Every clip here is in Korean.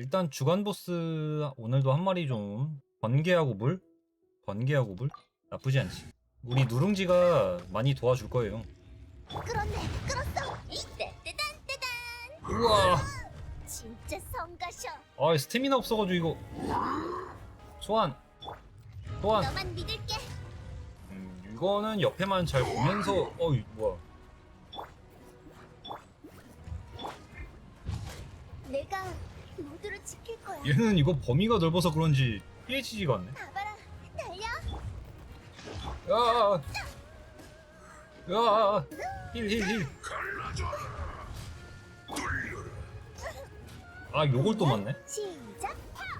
일단 주간 보스 오늘도 한 마리 좀 번개하고 물? 번개하고 물? 나쁘지 않지. 우리 누룽지가 많이 도와줄 거예요. 끌었네 끌었어 이때 뜨단 뜨단 우와! 진짜 성가셔 아 스태미나 없어가지고 이거 소환 소환 너만 믿을게 음, 이거는 옆에만 잘 보면서 어이 뭐야 내가 모두를 지킬 거야 얘는 이거 범위가 넓어서 그런지 피해지지가 않네 가봐라 달려 야, 야, 힐, 힐, 힐. 아, 요걸 또 맞네. 시작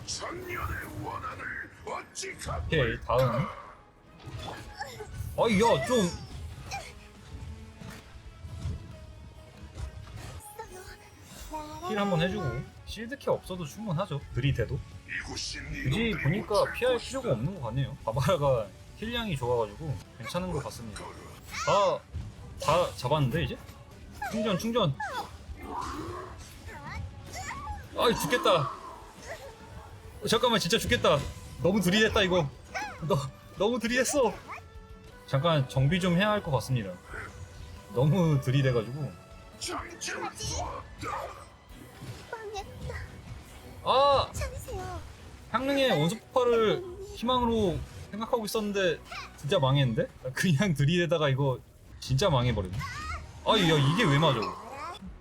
천년의 원한을 어찌 갚 오케이, 다음. 아, 야, 좀. 힐 한번 해주고. 실드캐 없어도 충분하죠. 들이대도. 굳이 보니까 피할 필요가 없는 것 같네요. 바바라가 힐량이 좋아가지고 괜찮은 것 같습니다. 다, 다 잡았는데, 이제? 충전, 충전. 아이, 죽겠다. 어, 잠깐만, 진짜 죽겠다. 너무 들이댔다, 이거. 너, 너무 들이댔어. 잠깐, 정비 좀 해야 할 것 같습니다. 너무 들이대가지고. 망했다. 아! 참으세요. 향릉의 원소 폭발을 희망으로 생각하고 있었는데 진짜 망했는데? 그냥 들이대다가 이거 진짜 망해버렸네. 아 야 이게 왜 맞아?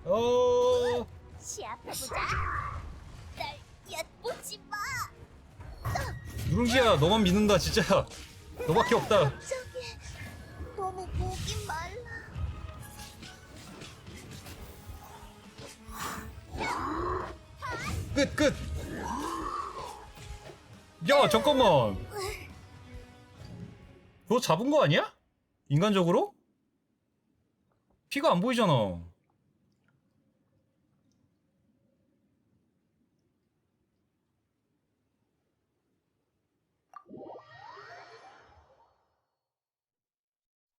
어... 시합해보자. 날 엿보지 마. 누룽지야 너만 믿는다 진짜. 너밖에 없다. 저 끝 끝! 야 잠깐만 너 잡은 거 아니야? 인간적으로? 피가 안 보이잖아